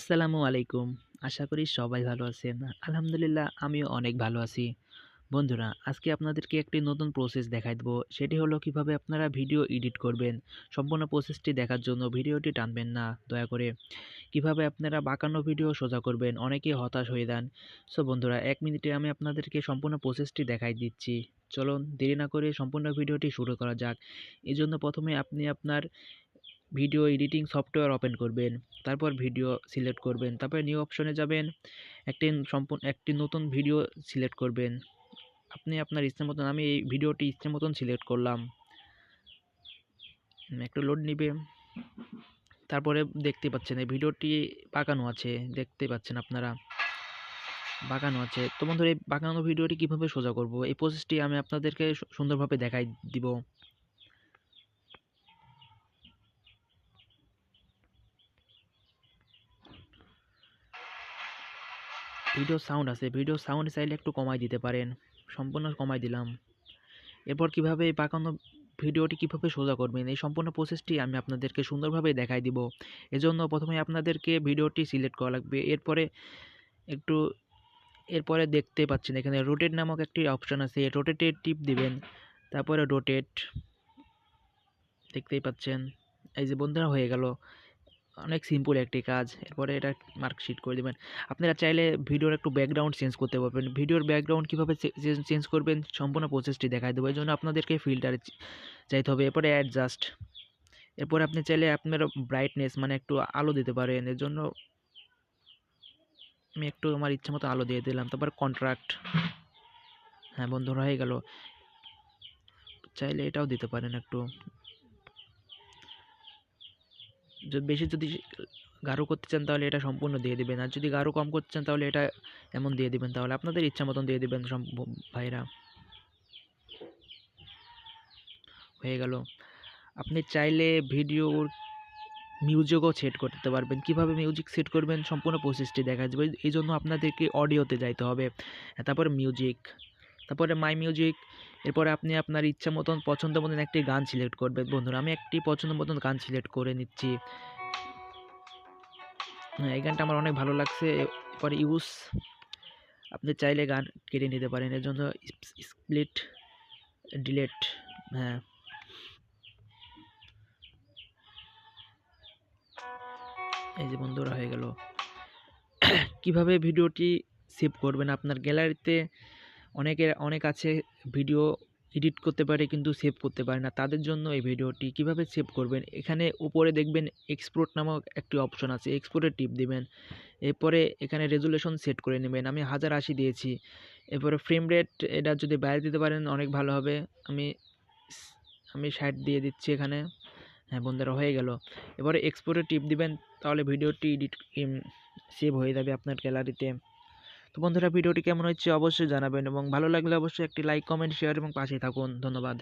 আসসালামু আলাইকুম। আশা করি সবাই ভালো আছেন। আলহামদুলিল্লাহ, আমিও অনেক ভালো আছি। বন্ধুরা, আজকে আপনাদেরকে একটি নতুন প্রসেস দেখাই দেবো। সেটি হলো কীভাবে আপনারা ভিডিও এডিট করবেন। সম্পূর্ণ প্রসেসটি দেখার জন্য ভিডিওটি টানবেন না, দয়া করে। কীভাবে আপনারা বাঁকানো ভিডিও সোজা করবেন, অনেকেই হতাশ হয়ে যান। সো বন্ধুরা, এক মিনিটে আমি আপনাদেরকে সম্পূর্ণ প্রসেসটি দেখাই দিচ্ছি। চলুন, দেরি না করে সম্পূর্ণ ভিডিওটি শুরু করা যাক। এই জন্য প্রথমে আপনি আপনার ভিডিও এডিটিং সফটওয়্যার ওপেন করবেন, তারপর ভিডিও সিলেক্ট করবেন, তারপরে নিউ অপশনে যাবেন, একটি সম্পূর্ণ, একটি নতুন ভিডিও সিলেক্ট করবেন। আপনি আপনার ইচ্ছে মতন, আমি এই ভিডিওটি ইচ্ছে মতন সিলেক্ট করলাম। একটু লোড নিবে। তারপরে দেখতে পাচ্ছেন, এই ভিডিওটি বাঁকানো আছে, দেখতে পাচ্ছেন আপনারা। বাঁকানো আছে। তো বন্ধুরা, এই বাঁকানো ভিডিওটি কীভাবে সোজা করব? এই প্রসেসটি আমি আপনাদেরকে সুন্দরভাবে দেখাই দিব। ভিডিও সাউন্ড আছে ভিডিও সাউন্ড চাইলে একটু কমাই দিতে পারেন, সম্পূর্ণ কমাই দিলাম। এরপর কীভাবে এই পাকানো ভিডিওটি কীভাবে সোজা করবেন, এই সম্পূর্ণ প্রসেসটি আমি আপনাদেরকে সুন্দরভাবে দেখাই দিব। এজন্য প্রথমে আপনাদেরকে ভিডিওটি সিলেক্ট করা লাগবে। এরপরে একটু, এরপরে দেখতে পাচ্ছেন, এখানে রোটেট নামক একটি অপশান আছে রোটেটে টিপ দিবেন, তারপরে রোটেট দেখতেই পাচ্ছেন, এই যে বন্ধুরা হয়ে গেল। অনেক সিম্পল একটি কাজ। এরপরে এটা মার্কশিট করে দেবেন। আপনারা চাইলে ভিডিওর একটু ব্যাকগ্রাউন্ড চেঞ্জ করতে পারবেন। ভিডিওর ব্যাকগ্রাউন্ড কীভাবে চেঞ্জ করবেন সম্পূর্ণ প্রসেসটি দেখাই দেবো। এই জন্য আপনাদেরকে ফিল্টারে চাইতে হবে। এরপরে অ্যাডজাস্ট এরপরে আপনি চাইলে আপনার ব্রাইটনেস মানে একটু আলো দিতে পারেন। এর জন্য আমি একটু আমার ইচ্ছা মতো আলো দিয়ে দিলাম। তারপর কন্ট্রাক্ট হ্যাঁ বন্ধুরা, হয়ে গেল। চাইলে এটাও দিতে পারেন একটু। বেশি যদি গাঢ় করতে চান তাহলে এটা সম্পূর্ণ দিয়ে দেবেন। আর যদি গাঢ় কম করতে চান তাহলে এটা এমন দিয়ে দেবেন তাহলে আপনাদের ইচ্ছা মতন দিয়ে দেবেন ভাইরা। হয়ে গেল। আপনি চাইলে ভিডিওর মিউজিকও সেট করতে পারবেন। কীভাবে মিউজিক সেট করবেন সম্পূর্ণ প্রসেসটি দেখা যাবে। এই জন্য আপনাদেরকে অডিওতে যাইতে হবে। তারপর মিউজিক। তারপরে মাই মিউজিক এরপরে আপনি আপনার ইচ্ছা মতন পছন্দ মতন একটি গান সিলেক্ট করবেন। বন্ধুরা, আমি একটি পছন্দ মতন গান সিলেক্ট করে নিচ্ছি। হ্যাঁ এই গানটা আমার অনেক ভালো লাগছে। এরপরে ইউজ আপনি চাইলে গান কেটে নিতে পারেন। এর জন্য স্প্লিট ডিলেট হ্যাঁ। এই যে বন্ধুরা, হয়ে গেল। কীভাবে ভিডিওটি সেভ করবেন? আপনার গ্যালারিতে অনেকের, অনেক আছে ভিডিও এডিট করতে পারে কিন্তু সেভ করতে পারে না। তাদের জন্য এই ভিডিওটি কীভাবে সেভ করবেন? এখানে উপরে দেখবেন এক্সপোর্ট নামক একটি অপশন আছে। এক্সপোর্টে টিপ দিবেন। এরপরে এখানে রেজুলেশন সেট করে নেবেন। আমি হাজার আশি দিয়েছি। এরপরে ফ্রেম রেট এটা যদি বাইরে দিতে পারেন অনেক ভালো হবে। আমি আমি ষাট দিয়ে দিচ্ছি এখানে। হ্যাঁ বন্ধুরা, হয়ে গেল। এবারে এক্সপোর্টে টিপ দিবেন, তাহলে ভিডিওটি এডিট সেভ হয়ে যাবে আপনার গ্যালারিতে তো বন্ধুরা, ভিডিওটি কেমন হচ্ছে অবশ্যই জানাবেন এবং ভালো লাগলে অবশ্যই একটি লাইক কমেন্ট শেয়ার এবং পাশে থাকুন। ধন্যবাদ।